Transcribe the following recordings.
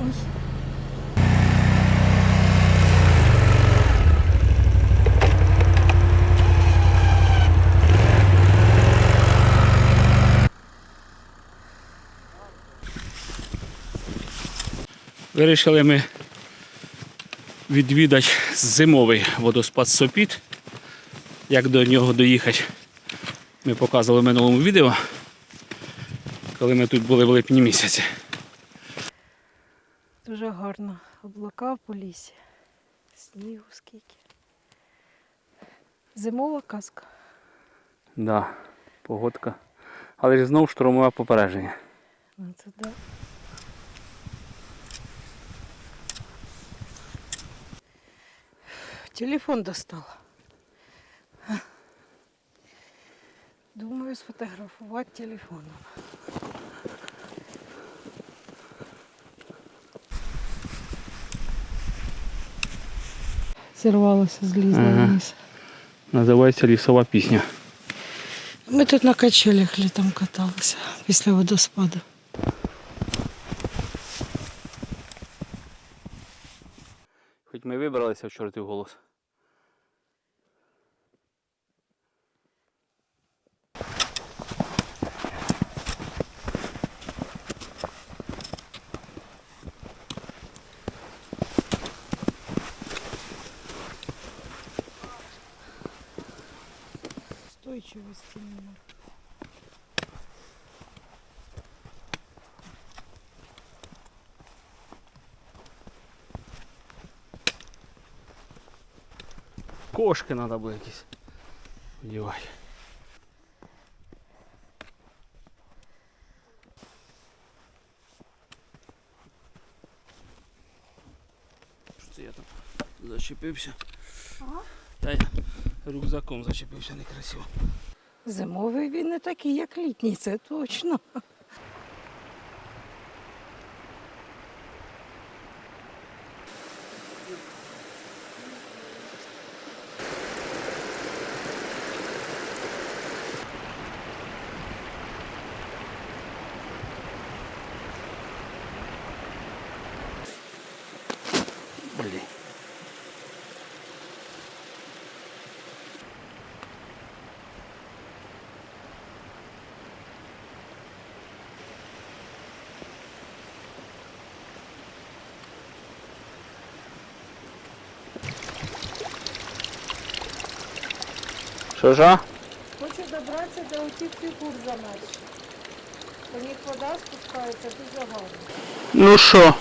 Ой. Вирішили ми відвідати зимовий водоспад Сопіт. Як до нього доїхати, ми показували в минулому відео, коли ми тут були в липні місяці. Дуже гарно. Облака по лісі. Снігу скільки. Зимова казка. Да, погодка. Але ж знову штурмове попередження. Ну, це да. Телефон достала. Думаю, сфотографувати телефоном. Зірвалося, злізла Ага. вниз. Називається лісова пісня. Ми тут на качелях літом каталися після водоспаду. Хоч ми вибралися в чортів голос. Стойчивості немає. Кошки треба було якісь. Одівати. Що це я там зачепився? Ага. Та я рюкзаком зачепився некрасиво. Зимовий він не такий, як літній, це точно. Блін. Що ж? Хочу добратися до отих фігур замерзших. По них вода спускається дуже гарно. Ну що?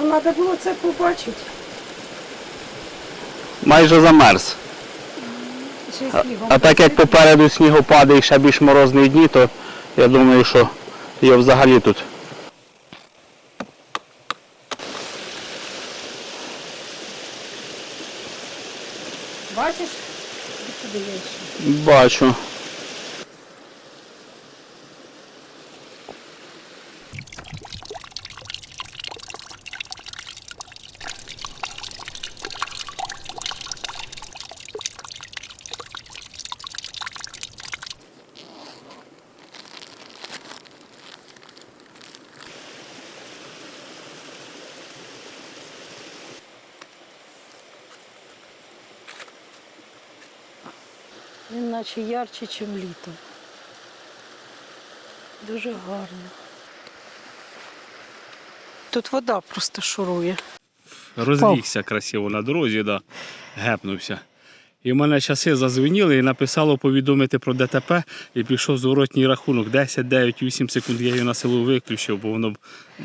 Ну, треба було це побачити. Майже замерз. Ще А, снігом. а так як попереду снігопади і ще більш морозні дні, то я думаю, що його взагалі тут. Бачиш? Іди сюди я ще. Бачу. Він наче ярче, ніж літо. Дуже гарно. Тут вода просто шурує. Розлігся красиво на дорозі, да. гепнувся. І в мене часи зазвеніли і написало повідомити про ДТП і пішов зворотній рахунок. 10, 9, 8 секунд я її на силу виключив, бо воно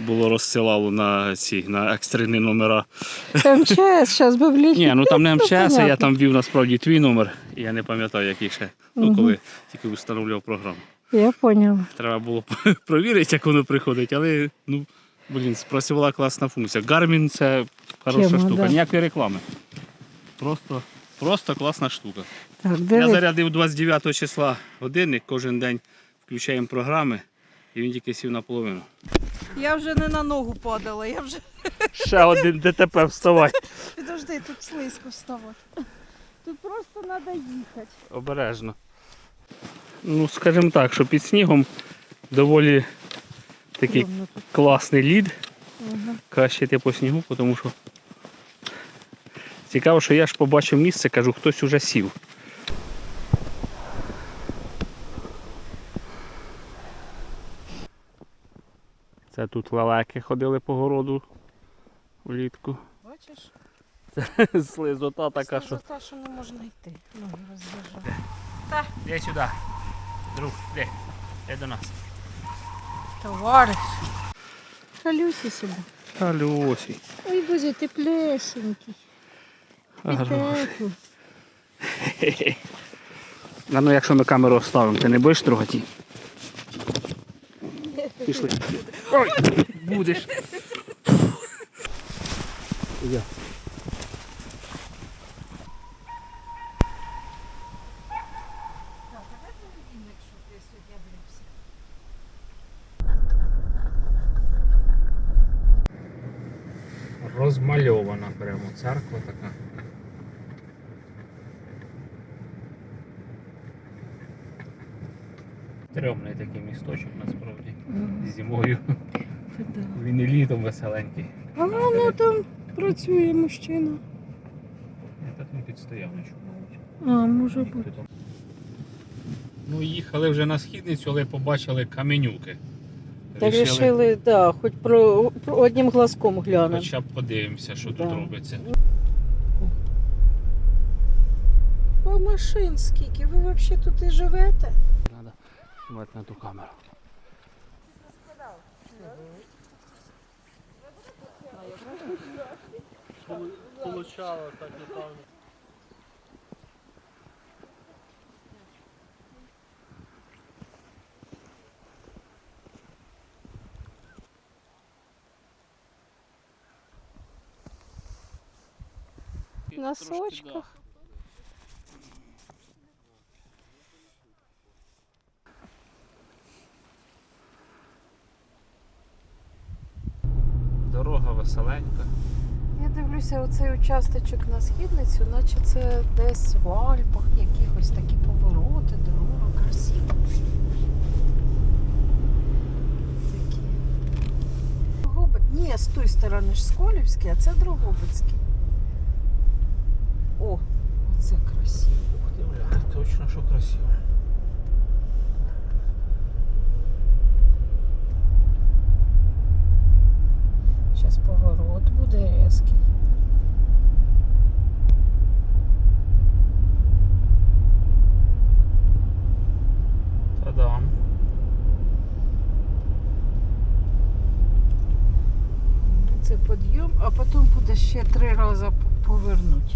було розсилало на ці на екстрені номера. МЧС, зараз би в літі. Ні, ну там не МЧС, а я там ввів насправді твій номер, і я не пам'ятаю, який ще. Ну, коли тільки встановлював програму. Я поняла. Треба було провірити, як воно приходить, але ну, блін, спрацювала класна функція. Garmin це хороша Тема, штука, да. ніякої реклами. Просто, просто класна штука. Так, Я зарядив 29 числа годинник, кожен день включаємо програми, і він тільки сів наполовину. Я вже не на ногу падала, я вже. Ще один ДТП вставай. Підожди, тут слизько вставати. Тут просто треба їхати. Обережно. Ну, скажімо так, що під снігом доволі такий класний лід. Угу. краще йти по снігу, тому що цікаво, що я ж побачив місце, кажу, хтось уже сів. Це тут лелеки ходили по городу влітку. Бачиш? Це Слизота така, що. та, що не можна йти. Ноги розв'яжати. Іди сюди. Друг, де? Де до нас? Товариш. Халюсі себе. Алюсі. Ой, боже, ти плешенький. А ну якщо ми камеру оставимо, ти не будеш трогати? Пішли. Ой, будеш. Я. Розмальована прямо церква така. Трьомний такий місточок насправді. Зимою. Він і літом веселенький. А воно там працює мужчина. Я так не підстояв нічого. А, може бути. Ну, їхали вже на східницю, але побачили каменюки. Та вирішили, да, хоч про, про одним глазком глянемо. Хоча б подивимося, що тут робиться. О, машин скільки. Ви взагалі тут і живете? Треба знімати на ту камеру. Получало так напевно. На сочках. Дорога веселенька. Я дивлюся, оцей участочок на східницю, наче це десь в Альпах, якихось такі повороти, дорога красиво. Такі. Ні, з тої сторони ж Сколівський, а це Дрогобицький. О, красиво. Ух ти, бля, точно, що красиво. Зараз поворот буде різкий. Та-дам. Це підйом, а потім буде ще три рази повернути.